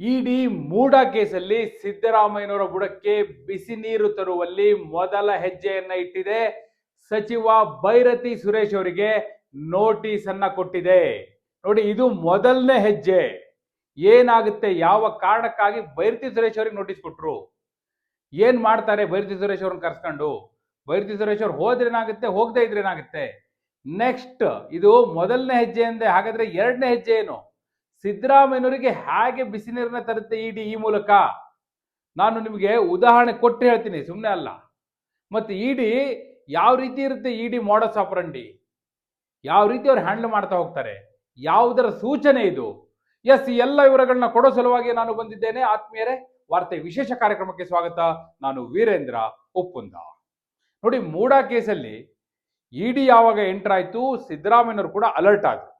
ಇಡಿ ಮೂಡ ಕೇಸಲ್ಲಿ ಸಿದ್ದರಾಮಯ್ಯನವರ ಬುಡಕ್ಕೆ ಬಿಸಿ ನೀರು ತರುವಲ್ಲಿ ಮೊದಲ ಹೆಜ್ಜೆಯನ್ನ ಇಟ್ಟಿದೆ. ಸಚಿವ ಭೈರತಿ ಸುರೇಶ್ ಅವರಿಗೆ ನೋಟಿಸ್ ಅನ್ನ ಕೊಟ್ಟಿದೆ. ನೋಡಿ, ಇದು ಮೊದಲನೇ ಹೆಜ್ಜೆ. ಏನಾಗುತ್ತೆ? ಯಾವ ಕಾರಣಕ್ಕಾಗಿ ಭೈರತಿ ಸುರೇಶ್ ಅವರಿಗೆ ನೋಟಿಸ್ ಕೊಟ್ರು? ಏನ್ ಮಾಡ್ತಾರೆ ಭೈರತಿ ಸುರೇಶ್ ಅವ್ರನ್ನ ಕರ್ಸ್ಕೊಂಡು? ಭೈರತಿ ಸುರೇಶ್ ಅವ್ರು ಹೋದ್ರೆ ಏನಾಗುತ್ತೆ? ಹೋಗದೆ ಇದ್ರೆ ಏನಾಗುತ್ತೆ? ನೆಕ್ಸ್ಟ್ ಇದು ಮೊದಲನೇ ಹೆಜ್ಜೆ ಅಂದೆ ಹಾಗಾದ್ರೆ ಎರಡನೇ ಹೆಜ್ಜೆ ಏನು? ಸಿದ್ದರಾಮಯ್ಯನವರಿಗೆ ಹೇಗೆ ಬಿಸಿ ನೀರನ್ನ ತರುತ್ತೆ ಇಡಿ ಈ ಮೂಲಕ? ನಾನು ನಿಮಗೆ ಉದಾಹರಣೆ ಕೊಟ್ಟು ಹೇಳ್ತೀನಿ ಸುಮ್ಮನೆ ಅಲ್ಲ. ಮತ್ತು ಇಡಿ ಯಾವ ರೀತಿ ಇರುತ್ತೆ ಇಡಿ ಮಾಡಸ್ ಆಪರಂಡಿ ಯಾವ ರೀತಿ ಅವ್ರು ಹ್ಯಾಂಡಲ್ ಮಾಡ್ತಾ ಹೋಗ್ತಾರೆ? ಯಾವುದರ ಸೂಚನೆ ಇದು? ಎಸ್ ಎಲ್ಲ ವಿವರಗಳನ್ನ ಕೊಡೋ ಸಲುವಾಗಿ ನಾನು ಬಂದಿದ್ದೇನೆ. ಆತ್ಮೀಯರೇ, ವಾರ್ತೆ ವಿಶೇಷ ಕಾರ್ಯಕ್ರಮಕ್ಕೆ ಸ್ವಾಗತ. ನಾನು ವೀರೇಂದ್ರ ಒಪ್ಪುಂದ ನೋಡಿ, ಮೂಡಾ ಕೇಸಲ್ಲಿ ಇಡಿ ಯಾವಾಗ ಎಂಟರ್ ಆಯ್ತು, ಸಿದ್ದರಾಮಯ್ಯನವರು ಕೂಡ ಅಲರ್ಟ್ ಆದ್ರು.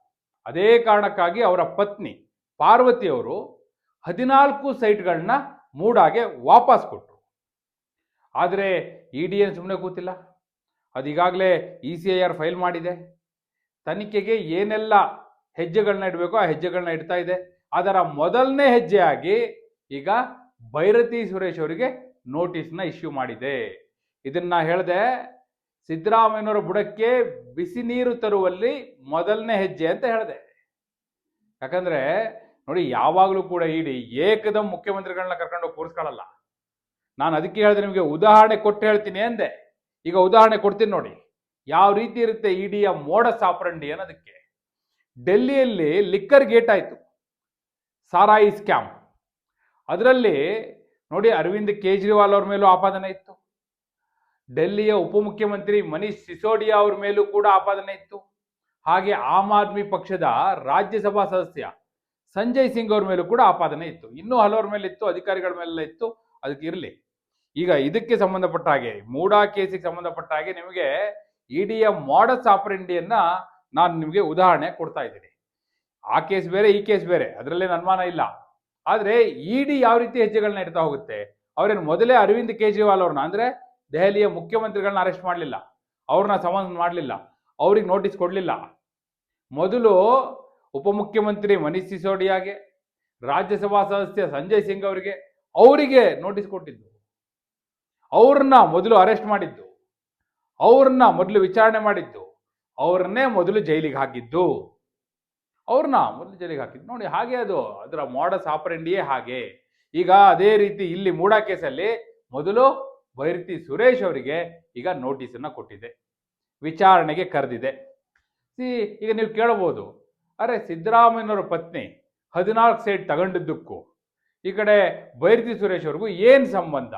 ಅದೇ ಕಾರಣಕ್ಕಾಗಿ ಅವರ ಪತ್ನಿ ಪಾರ್ವತಿ ಅವರು ಹದಿನಾಲ್ಕು ಸೈಟ್ಗಳನ್ನ ಮೂಡಾಗೆ ವಾಪಸ್ ಕೊಟ್ಟರು ಆದರೆ ಇ ಡಿ ಏನು ಸುಮ್ಮನೆ ಕೂತಿಲ್ಲ. ಅದೀಗಾಗಲೇ E C I R file ಮಾಡಿದೆ. ತನಿಖೆಗೆ ಏನೆಲ್ಲ ಹೆಜ್ಜೆಗಳನ್ನ ಇಡಬೇಕೋ ಆ ಹೆಜ್ಜೆಗಳನ್ನ ಇಡ್ತಾ ಇದೆ. ಅದರ ಮೊದಲನೇ ಹೆಜ್ಜೆಯಾಗಿ ಈಗ ಭೈರತಿ ಸುರೇಶ್ ಅವರಿಗೆ ನೋಟಿಸ್ನ ಇಶ್ಯೂ ಮಾಡಿದೆ. ಇದನ್ನ ಹೇಳಿದೆ, ಸಿದ್ದರಾಮಯ್ಯನವರ ಬುಡಕ್ಕೆ ಬಿಸಿ ನೀರು ತರುವಲ್ಲಿ ಮೊದಲನೇ ಹೆಜ್ಜೆ ಅಂತ ಹೇಳಿದೆ. ಯಾಕಂದ್ರೆ ನೋಡಿ ಯಾವಾಗಲೂ ಕೂಡ ಇಡಿ ಏಕದಂ ಮುಖ್ಯಮಂತ್ರಿಗಳನ್ನ ಕರ್ಕೊಂಡು ಕೂರಿಸ್ಕೊಳ್ಳಲ್ಲ. ನಾನು ಅದಕ್ಕೆ ಹೇಳಿದೆ ನಿಮಗೆ ಉದಾಹರಣೆ ಕೊಟ್ಟು ಹೇಳ್ತೀನಿ ಅಂದೆ. ಈಗ ಉದಾಹರಣೆ ಕೊಡ್ತೀನಿ ನೋಡಿ. ಯಾವ ರೀತಿ ಇರುತ್ತೆ ಇಡಿಯ ಮೋಡ ಸಾಪ್ರಂಡಿ ಅನ್ನೋದಕ್ಕೆ. ಡೆಲ್ಲಿಯಲ್ಲಿ ಲಿಕ್ಕರ್ ಗೇಟ್ ಆಯಿತು. ಸಾರಾಯಿ ಸ್ಕ್ಯಾಮ್. ಅದರಲ್ಲಿ ನೋಡಿ ಅರವಿಂದ್ ಕೇಜ್ರಿವಾಲ್ ಅವ್ರ ಮೇಲೂ ಆಪಾದನೆ ಇತ್ತು. ಡೆಲ್ಲಿಯ ಉಪಮುಖ್ಯಮಂತ್ರಿ ಮನೀಶ್ ಸಿಸೋಡಿಯಾ ಅವ್ರ ಮೇಲೂ ಕೂಡ ಆಪಾದನೆ ಇತ್ತು. ಹಾಗೆ ಆಮ್ ಆದ್ಮಿ ಪಕ್ಷದ ರಾಜ್ಯಸಭಾ ಸದಸ್ಯ ಸಂಜಯ್ ಸಿಂಗ್ ಅವ್ರ ಮೇಲೂ ಕೂಡ ಆಪಾದನೆ ಇತ್ತು. ಇನ್ನೂ ಹಲವರ ಮೇಲೆ ಇತ್ತು, ಅಧಿಕಾರಿಗಳ ಮೇಲೆಲ್ಲ ಇತ್ತು, ಅದಕ್ಕೆ ಇರಲಿ. ಈಗ ಇದಕ್ಕೆ ಸಂಬಂಧಪಟ್ಟ ಹಾಗೆ, ಮೂಡಾ ಕೇಸಿಗೆ ಸಂಬಂಧಪಟ್ಟ ಹಾಗೆ ನಿಮಗೆ ಇಡಿಯ ಮಾಡಸ್ ಆಪರೆಂಡಿಯನ್ನ ನಾನು ನಿಮಗೆ ಉದಾಹರಣೆ ಕೊಡ್ತಾ ಇದ್ದೀನಿ. ಆ ಕೇಸ್ ಬೇರೆ, ಈ ಕೇಸ್ ಬೇರೆ ಅದರಲ್ಲೇನು ಅನುಮಾನ ಇಲ್ಲ. ಆದರೆ ಇಡಿ ಯಾವ ರೀತಿ ಹೆಜ್ಜೆಗಳನ್ನ ಇಡ್ತಾ ಹೋಗುತ್ತೆ? ಅವ್ರೇನು ಮೊದಲೇ ಅರವಿಂದ್ ಕೇಜ್ರಿವಾಲ್ ಅವ್ರನ್ನ, ಅಂದ್ರೆ ದೆಹಲಿಯ ಮುಖ್ಯಮಂತ್ರಿಗಳನ್ನ ಅರೆಸ್ಟ್ ಮಾಡಲಿಲ್ಲ. ಅವ್ರನ್ನ ಸಮನ್ಸ್ ಮಾಡಲಿಲ್ಲ. ಅವ್ರಿಗೆ ನೋಟಿಸ್ ಕೊಡಲಿಲ್ಲ. ಮೊದಲು ಉಪಮುಖ್ಯಮಂತ್ರಿ ಮನೀಶ್ ಸಿಸೋಡಿಯಾಗೆ, ರಾಜ್ಯಸಭಾ ಸದಸ್ಯ ಸಂಜಯ್ ಸಿಂಗ್ ಅವರಿಗೆ ಅವರಿಗೆ ನೋಟಿಸ್ ಕೊಟ್ಟಿದ್ದು. ಅವ್ರನ್ನ ಮೊದಲು ಅರೆಸ್ಟ್ ಮಾಡಿದ್ದು. ಅವ್ರನ್ನ ಮೊದಲು ವಿಚಾರಣೆ ಮಾಡಿದ್ದು. ಅವ್ರನ್ನೇ ಮೊದಲು ಜೈಲಿಗೆ ಹಾಕಿದ್ದು. ಅವ್ರನ್ನ ಮೊದಲು ಜೈಲಿಗೆ ಹಾಕಿದ್ದು. ನೋಡಿ ಹಾಗೆ ಅದು, ಅದರ ಮಾಡಸ್ ಆಪರೆಂಡಿಯೇ ಹಾಗೆ. ಈಗ ಅದೇ ರೀತಿ ಇಲ್ಲಿ ಮೂಡಾ ಕೇಸಲ್ಲಿ ಮೊದಲು ಬೈರತಿ ಸುರೇಶ್ ಅವರಿಗೆ ಈಗ ನೋಟಿಸನ್ನು ಕೊಟ್ಟಿದೆ. ವಿಚಾರಣೆಗೆ ಕರೆದಿದೆ. ಸಿ, ಈಗ ನೀವು ಕೇಳಬಹುದು. ಅರೆ, ಸಿದ್ದರಾಮಯ್ಯನವರ ಪತ್ನಿ ಹದಿನಾಲ್ಕು ಸೈಟ್ ತಗೊಂಡಿದ್ದಕ್ಕೂ, ಈ ಕಡೆ ಬೈರತಿ ಸುರೇಶ್ ಅವ್ರಿಗೂ ಏನು ಸಂಬಂಧ?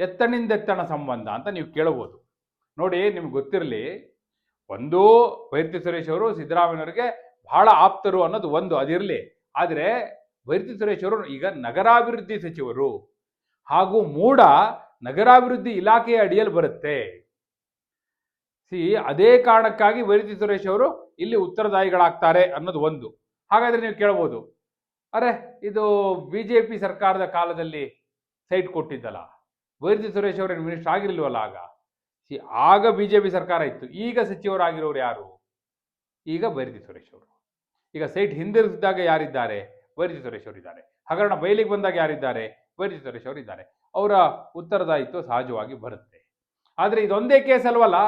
ಎತ್ತಣಿಂದ ಎತ್ತಣ ಸಂಬಂಧ ಅಂತ ನೀವು ಕೇಳಬಹುದು. ನೋಡಿ, ನಿಮ್ಗೆ ಗೊತ್ತಿರಲಿ, ಒಂದು ಬೈರತಿ ಸುರೇಶ್ ಅವರು ಸಿದ್ದರಾಮಯ್ಯನವರಿಗೆ ಬಹಳ ಆಪ್ತರು ಅನ್ನೋದು ಒಂದು, ಅದಿರಲಿ. ಆದರೆ, ಬೈರತಿ ಸುರೇಶ್ ಅವರು ಈಗ ನಗರಾಭಿವೃದ್ಧಿ ಸಚಿವರು ಹಾಗೂ ಮೂಡ ನಗರಾಭಿವೃದ್ಧಿ ಇಲಾಖೆಯ ಅಡಿಯಲ್ಲಿ ಬರುತ್ತೆ. ಸಿ, ಅದೇ ಕಾರಣಕ್ಕಾಗಿ ವೈರುತಿ ಸುರೇಶ್ ಅವರು ಇಲ್ಲಿ ಉತ್ತರದಾಯಿಗಳಾಗ್ತಾರೆ ಅನ್ನೋದು ಒಂದು. ಹಾಗಾದ್ರೆ ನೀವು ಕೇಳ್ಬೋದು, ಅರೆ ಇದು ಬಿ ಜೆ ಪಿ ಸರ್ಕಾರದ ಕಾಲದಲ್ಲಿ ಸೈಟ್ ಕೊಟ್ಟಿದ್ದಲ್ಲ, ವೈರುತಿ ಸುರೇಶ್ ಅವರೇನು ಮಿನಿಸ್ಟರ್ ಆಗಿರ್ಲಿಲ್ವಲ್ಲ ಆಗ? ಸಿ, ಆಗ ಬಿ ಜೆ ಪಿ ಸರ್ಕಾರ ಇತ್ತು, ಈಗ ಸಚಿವರಾಗಿರೋರು ಯಾರು? ಈಗ ಬೈರತಿ ಸುರೇಶ್ ಅವರು. ಈಗ ಸೈಟ್ ಹಿಂದಿರಿಸಿದಾಗ ಯಾರಿದ್ದಾರೆ? ವೈರತಿ ಸುರೇಶ್ ಅವರು ಇದ್ದಾರೆ. ಹಗರಣ ಬಯಲಿಗೆ ಬಂದಾಗ ಯಾರಿದ್ದಾರೆ? ವೈರತಿ ಸುರೇಶ್ ಅವರು ಇದ್ದಾರೆ. ಅವರ ಉತ್ತರದಾಯಿತ್ವ ಸಹಜವಾಗಿ ಬರುತ್ತೆ. ಆದರೆ ಇದೊಂದೇ ಕೇಸ್ ಅಲ್ವಲ್ಲ?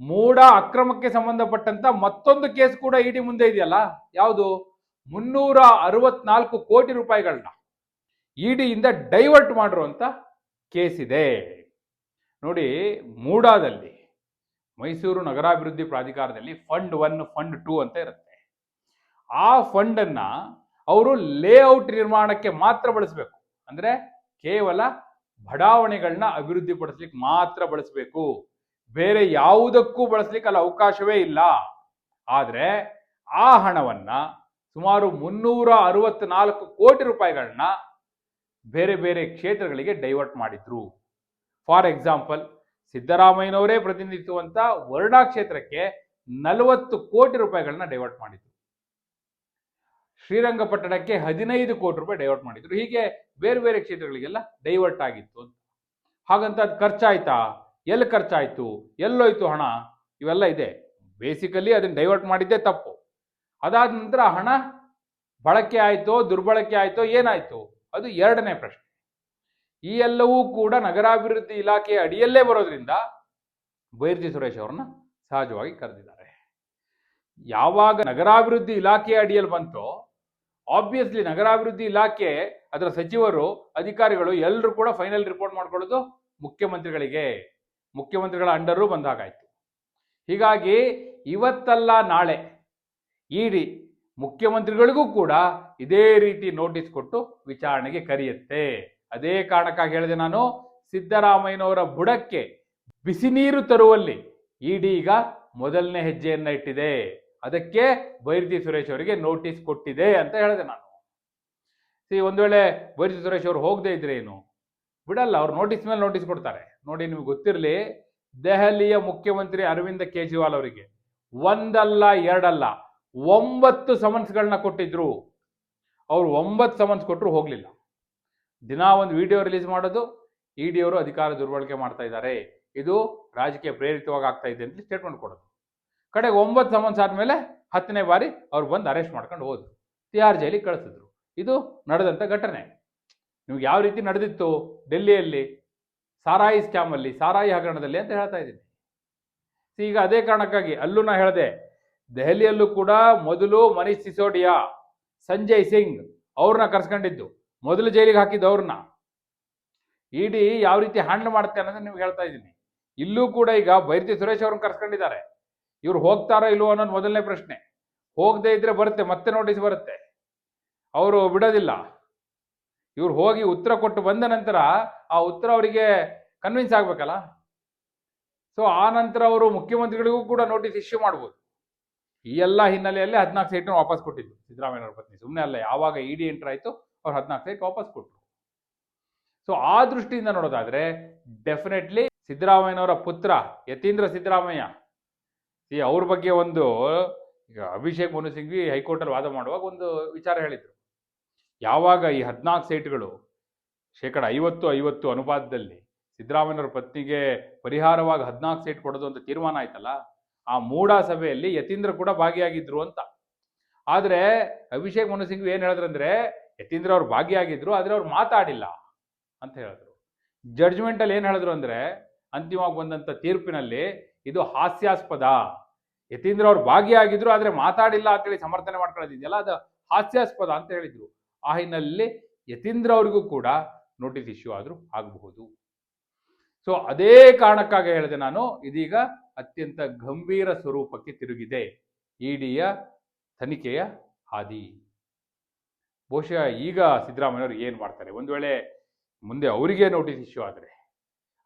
ಮೂಡ ಅಕ್ರಮಕ್ಕೆ ಸಂಬಂಧಪಟ್ಟಂತ ಮತ್ತೊಂದು ಕೇಸ್ ಕೂಡ ಇಡಿ ಮುಂದೆ ಇದೆಯಲ್ಲ? ಯಾವುದು? ಮುನ್ನೂರ ಅರವತ್ನಾಲ್ಕು ಕೋಟಿ ರೂಪಾಯಿಗಳನ್ನ ಇಡಿಯಿಂದ ಡೈವರ್ಟ್ ಮಾಡಿರುವಂತ ಕೇಸ್ ಇದೆ ನೋಡಿ ಮೂಡಾದಲ್ಲಿ ಮೈಸೂರು ನಗರಾಭಿವೃದ್ಧಿ ಪ್ರಾಧಿಕಾರದಲ್ಲಿ ಫಂಡ್ ಒನ್, ಫಂಡ್ ಟೂ ಅಂತ ಇರುತ್ತೆ. ಆ ಫಂಡನ್ನು ಅವರು ಲೇಔಟ್ ನಿರ್ಮಾಣಕ್ಕೆ ಮಾತ್ರ ಬಳಸಬೇಕು. ಅಂದ್ರೆ ಕೇವಲ ಬಡಾವಣೆಗಳನ್ನ ಅಭಿವೃದ್ಧಿಪಡಿಸ್ಲಿಕ್ಕೆ ಮಾತ್ರ ಬಳಸಬೇಕು. ಬೇರೆ ಯಾವುದಕ್ಕೂ ಬಳಸಲಿಕ್ಕೆ ಅವಕಾಶವೇ ಇಲ್ಲ. ಆದರೆ ಆ ಹಣವನ್ನ ಸುಮಾರು ಮುನ್ನೂರ ಅರವತ್ನಾಲ್ಕು ಕೋಟಿ ರೂಪಾಯಿಗಳನ್ನ ಬೇರೆ ಬೇರೆ ಕ್ಷೇತ್ರಗಳಿಗೆ ಡೈವರ್ಟ್ ಮಾಡಿದ್ರು. ಫಾರ್ ಎಕ್ಸಾಂಪಲ್, ಸಿದ್ದರಾಮಯ್ಯನವರೇ ಪ್ರತಿನಿಧಿಸುವಂತ ವರ್ಣಾ ಕ್ಷೇತ್ರಕ್ಕೆ ನಲವತ್ತು ಕೋಟಿ ರೂಪಾಯಿಗಳನ್ನ ಡೈವರ್ಟ್ ಮಾಡಿದ್ರು. ಶ್ರೀರಂಗಪಟ್ಟಣಕ್ಕೆ ಹದಿನೈದು ಕೋಟಿ ರೂಪಾಯಿ ಡೈವರ್ಟ್ ಮಾಡಿದ್ರು. ಹೀಗೆ ಬೇರೆ ಬೇರೆ ಕ್ಷೇತ್ರಗಳಿಗೆಲ್ಲ ಡೈವರ್ಟ್ ಆಗಿತ್ತು ಹಾಗಂತ ಅದು ಖರ್ಚಾಯ್ತಾ? ಎಲ್ಲಿ ಖರ್ಚಾಯಿತು, ಎಲ್ಲೋಯ್ತು ಹಣ, ಇವೆಲ್ಲ ಇದೆ. ಬೇಸಿಕಲಿ ಅದನ್ನು ಡೈವರ್ಟ್ ಮಾಡಿದ್ದೇ ತಪ್ಪು. ಅದಾದ ನಂತರ ಹಣ ಬಳಕೆ ಆಯಿತೋ, ದುರ್ಬಳಕೆ ಆಯಿತೋ, ಏನಾಯಿತು? ಅದು ಎರಡನೇ ಪ್ರಶ್ನೆ. ಈ ಎಲ್ಲವೂ ಕೂಡ ನಗರಾಭಿವೃದ್ಧಿ ಇಲಾಖೆಯ ಅಡಿಯಲ್ಲೇ ಬರೋದ್ರಿಂದ ಬೈರ್ಜಿ ಸುರೇಶ್ ಅವ್ರನ್ನ ಸಹಜವಾಗಿ ಕರೆದಿದ್ದಾರೆ. ಯಾವಾಗ ನಗರಾಭಿವೃದ್ಧಿ ಇಲಾಖೆಯ ಅಡಿಯಲ್ಲಿ ಬಂತೋ ಆಬ್ವಿಯಸ್ಲಿ ನಗರಾಭಿವೃದ್ಧಿ ಇಲಾಖೆ, ಅದರ ಸಚಿವರು, ಅಧಿಕಾರಿಗಳು ಎಲ್ಲರೂ ಕೂಡ ಫೈನಲ್ ರಿಪೋರ್ಟ್ ಮಾಡ್ಕೊಳ್ಳೋದು ಮುಖ್ಯಮಂತ್ರಿಗಳಿಗೆ ಮುಖ್ಯಮಂತ್ರಿಗಳ ಅಂಡರು ಬಂದಾಗಾಯ್ತು. ಹೀಗಾಗಿ ಇವತ್ತಲ್ಲ ನಾಳೆ ಇಡಿ ಮುಖ್ಯಮಂತ್ರಿಗಳಿಗೂ ಕೂಡ ಇದೇ ರೀತಿ ನೋಟಿಸ್ ಕೊಟ್ಟು ವಿಚಾರಣೆಗೆ ಕರೆಯುತ್ತೆ. ಅದೇ ಕಾರಣಕ್ಕಾಗಿ ಹೇಳಿದೆ ನಾನು, ಸಿದ್ದರಾಮಯ್ಯನವರ ಬುಡಕ್ಕೆ ಬಿಸಿ ನೀರು ತರುವಲ್ಲಿ ಇಡಿ ಈಗ ಮೊದಲನೇ ಹೆಜ್ಜೆಯನ್ನ ಇಟ್ಟಿದೆ. ಅದಕ್ಕೆ ಬೈರತಿ ಸುರೇಶ್ ಅವರಿಗೆ ನೋಟಿಸ್ ಕೊಟ್ಟಿದೆ ಅಂತ ಹೇಳಿದೆ ನಾನು. ಸಿ, ಒಂದು ವೇಳೆ ಬೈರತಿ ಸುರೇಶ್ ಅವರು ಹೋಗದೆ ಇದ್ರೆ ಏನು? ಬಿಡಲ್ಲ, ಅವ್ರು ನೋಟಿಸ್ ಮೇಲೆ ನೋಟಿಸ್ ಕೊಡ್ತಾರೆ. ನೋಡಿ, ನಿಮ್ಗೆ ಗೊತ್ತಿರಲಿ, ದೆಹಲಿಯ ಮುಖ್ಯಮಂತ್ರಿ ಅರವಿಂದ ಕೇಜ್ರಿವಾಲ್ ಅವರಿಗೆ ಒಂದಲ್ಲ, ಎರಡಲ್ಲ, ಒಂಬತ್ತು ಸಮನ್ಸ್ಗಳನ್ನ ಕೊಟ್ಟಿದ್ರು. ಅವ್ರು ಒಂಬತ್ತು ಸಮನ್ಸ್ ಕೊಟ್ಟರು ಹೋಗಲಿಲ್ಲ. ದಿನ ಒಂದು ವಿಡಿಯೋ ರಿಲೀಸ್ ಮಾಡೋದು ಇಡಿ ಅವರು ಅಧಿಕಾರ ದುರ್ಬಳಕೆ ಮಾಡ್ತಾ ಇದ್ದಾರೆ. ಇದು ರಾಜಕೀಯ ಪ್ರೇರಿತವಾಗಿ ಆಗ್ತಾ ಇದೆ ಅಂತ ಸ್ಟೇಟ್ಮೆಂಟ್ ಕೊಡೋದು. ಕಡೆಗೆ ಒಂಬತ್ತು ಸಮನ್ಸ್ ಆದಮೇಲೆ ಹತ್ತನೇ ಬಾರಿ ಅವ್ರು ಬಂದು ಅರೆಸ್ಟ್ ಮಾಡ್ಕೊಂಡು ಹೋದ್ರು. ತಿಹಾರ್ ಜೈಲಿಗೆ ಕಳಿಸಿದ್ರು. ಇದು ನಡೆದಂಥ ಘಟನೆ. ನಿಮ್ಗೆ ಯಾವ ರೀತಿ ನಡೆದಿತ್ತು ಡೆಲ್ಲಿಯಲ್ಲಿ ಸಾರಾಯಿ ಸ್ಕ್ಯಾಮಲ್ಲಿ, ಸಾರಾಯಿ ಹಗರಣದಲ್ಲಿ ಅಂತ ಹೇಳ್ತಾ ಇದ್ದೀನಿ. ಈಗ ಅದೇ ಕಾರಣಕ್ಕಾಗಿ ಅಲ್ಲೂ ನಾ ಹೇಳಿದೆ, ದೆಹಲಿಯಲ್ಲೂ ಕೂಡ ಮೊದಲು ಮನೀಶ್ ಸಿಸೋಡಿಯಾ, ಸಂಜಯ್ ಸಿಂಗ್ ಅವ್ರನ್ನ ಕರ್ಸ್ಕೊಂಡಿದ್ದು, ಮೊದಲು ಜೈಲಿಗೆ ಹಾಕಿದ್ದು ಅವ್ರನ್ನ. ಇಡಿ ಯಾವ ರೀತಿ ಹ್ಯಾಂಡಲ್ ಮಾಡುತ್ತೆ ಅನ್ನೋದನ್ನ ನಿಮ್ಗೆ ಹೇಳ್ತಾ ಇದ್ದೀನಿ. ಇಲ್ಲೂ ಕೂಡ ಈಗ ಬೈರ್ತಿ ಸುರೇಶ್ ಅವ್ರನ್ನ ಕರ್ಸ್ಕೊಂಡಿದ್ದಾರೆ. ಇವ್ರು ಹೋಗ್ತಾರೋ ಇಲ್ವೋ ಅನ್ನೋದು ಮೊದಲನೇ ಪ್ರಶ್ನೆ. ಹೋಗದೆ ಇದ್ರೆ ಬರುತ್ತೆ, ಮತ್ತೆ ನೋಟಿಸ್ ಬರುತ್ತೆ. ಅವರು ಬಿಡೋದಿಲ್ಲ. ಇವ್ರು ಹೋಗಿ ಉತ್ತರ ಕೊಟ್ಟು ಬಂದ ನಂತರ ಆ ಉತ್ತರ ಅವರಿಗೆ ಕನ್ವಿನ್ಸ್ ಆಗ್ಬೇಕಲ್ಲ? ಸೊ ಆ ನಂತರ ಅವರು ಮುಖ್ಯಮಂತ್ರಿಗಳಿಗೂ ಕೂಡ ನೋಟಿಸ್ ಇಶ್ಯೂ ಮಾಡ್ಬೋದು. ಈ ಎಲ್ಲ ಹಿನ್ನೆಲೆಯಲ್ಲಿ ಹದಿನಾಲ್ಕು ಸೀಟ್ನ ವಾಪಸ್ ಕೊಟ್ಟಿದ್ದು ಸಿದ್ದರಾಮಯ್ಯನವ್ರ ಪತ್ನಿ. ಸುಮ್ಮನೆ ಅಲ್ಲ, ಯಾವಾಗ ಇಡಿ ಎಂಟರ್ ಆಯಿತು ಅವ್ರು ಹದಿನಾಲ್ಕು ಸೀಟ್ ವಾಪಸ್ ಕೊಟ್ಟರು ಸೊ ಆ ದೃಷ್ಟಿಯಿಂದ ನೋಡೋದಾದ್ರೆ ಡೆಫಿನೆಟ್ಲಿ ಸಿದ್ದರಾಮಯ್ಯನವರ ಪುತ್ರ ಯತೀಂದ್ರ ಸಿದ್ದರಾಮಯ್ಯ ಈ ಅವ್ರ ಬಗ್ಗೆ ಒಂದು, ಈಗ ಅಭಿಷೇಕ್ ಮನು ಸಿಂಘ್ವಿ ಹೈಕೋರ್ಟಲ್ಲಿ ವಾದ ಮಾಡುವಾಗ ಒಂದು ವಿಚಾರ ಹೇಳಿದ್ರು. ಯಾವಾಗ ಈ ಹದಿನಾಲ್ಕು ಸೀಟ್ಗಳು, ಶೇಕಡ ಐವತ್ತು ಐವತ್ತು ಅನುಪಾತದಲ್ಲಿ ಸಿದ್ದರಾಮಯ್ಯವರ ಪತ್ನಿಗೆ ಪರಿಹಾರವಾಗಿ ಹದಿನಾಲ್ಕು ಸೀಟ್ ಕೊಡೋದು ಅಂತ ತೀರ್ಮಾನ ಆಯ್ತಲ್ಲ, ಆ ಮೂಡಾ ಸಭೆಯಲ್ಲಿ ಯತೀಂದ್ರ ಕೂಡ ಭಾಗಿಯಾಗಿದ್ರು ಅಂತ. ಆದರೆ ಅಭಿಷೇಕ್ ಮನು ಸಿಂಗ್ ಏನು ಹೇಳಿದ್ರಂದ್ರೆ ಯತೀಂದ್ರ ಅವ್ರು ಭಾಗಿಯಾಗಿದ್ರು, ಆದರೆ ಅವ್ರು ಮಾತಾಡಿಲ್ಲ ಅಂತ ಹೇಳಿದ್ರು. ಜಡ್ಜ್ಮೆಂಟಲ್ಲಿ ಏನು ಹೇಳಿದ್ರು ಅಂದ್ರೆ, ಅಂತಿಮವಾಗಿ ಬಂದಂಥ ತೀರ್ಪಿನಲ್ಲಿ ಇದು ಹಾಸ್ಯಾಸ್ಪದ. ಯತೀಂದ್ರ ಅವ್ರು ಭಾಗಿಯಾಗಿದ್ರು, ಆದರೆ ಮಾತಾಡಿಲ್ಲ ಅಂತೇಳಿ ಸಮರ್ಥನೆ ಮಾಡ್ಕೊಳ್ಳೋದಿದೆಯಲ್ಲ, ಅದು ಹಾಸ್ಯಾಸ್ಪದ ಅಂತ ಹೇಳಿದ್ರು. ಆ ಹಿನ್ನೆಲೆಯಲ್ಲಿ ಯತೀಂದ್ರ ಅವರಿಗೂ ಕೂಡ ನೋಟಿಸ್ ಇಶ್ಯೂ ಆದರೂ ಆಗಬಹುದು. ಸೊ ಅದೇ ಕಾರಣಕ್ಕಾಗಿ ಹೇಳಿದೆ ನಾನು, ಇದೀಗ ಅತ್ಯಂತ ಗಂಭೀರ ಸ್ವರೂಪಕ್ಕೆ ತಿರುಗಿದೆ ಇಡಿಯ ತನಿಖೆಯ ಹಾದಿ. ಬಹುಶಃ ಈಗ ಸಿದ್ದರಾಮಯ್ಯವರು ಏನು ಮಾಡ್ತಾರೆ? ಒಂದು ವೇಳೆ ಮುಂದೆ ಅವರಿಗೆ ನೋಟಿಸ್ ಇಶ್ಯೂ ಆದರೆ,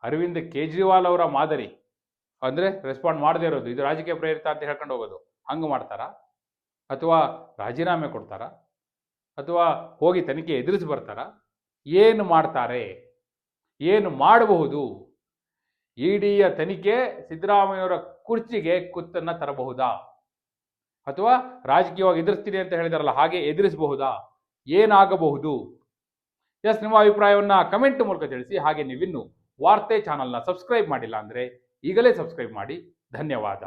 ಅರವಿಂದ್ ಕೇಜ್ರಿವಾಲ್ ಅವರ ಮಾದರಿ, ಅಂದರೆ ರೆಸ್ಪಾಂಡ್ ಮಾಡದೇ ಇರೋದು, ಇದು ರಾಜಕೀಯ ಪ್ರೇರಿತ ಅಂತ ಹೇಳ್ಕೊಂಡು ಹೋಗೋದು, ಹಂಗೆ ಮಾಡ್ತಾರಾ? ಅಥವಾ ರಾಜೀನಾಮೆ ಕೊಡ್ತಾರಾ? ಅಥವಾ ಹೋಗಿ ತನಿಖೆ ಎದುರಿಸಿ ಬರ್ತಾರಾ? ಏನು ಮಾಡ್ತಾರೆ? ಏನು ಮಾಡಬಹುದು? ಇಡಿಯ ತನಿಖೆ ಸಿದ್ದರಾಮಯ್ಯವರ ಕುರ್ಚಿಗೆ ಕುತ್ತನ್ನ ತರಬಹುದಾ? ಅಥವಾ ರಾಜಕೀಯವಾಗಿ ಎದುರಿಸ್ತೀನಿ ಅಂತ ಹೇಳಿದಾರಲ್ಲ, ಹಾಗೆ ಎದುರಿಸಬಹುದಾ? ಏನಾಗಬಹುದು? ಎಸ್, ನಿಮ್ಮ ಅಭಿಪ್ರಾಯವನ್ನು ಕಮೆಂಟ್ ಮೂಲಕ ತಿಳಿಸಿ, ಹಾಗೆ ನೀವಿನ್ನು ವಾರ್ತೆ ಚಾನಲ್ನ ಸಬ್ಸ್ಕ್ರೈಬ್ ಮಾಡಿಲ್ಲ ಅಂದರೆ ಈಗಲೇ ಸಬ್ಸ್ಕ್ರೈಬ್ ಮಾಡಿ. ಧನ್ಯವಾದ.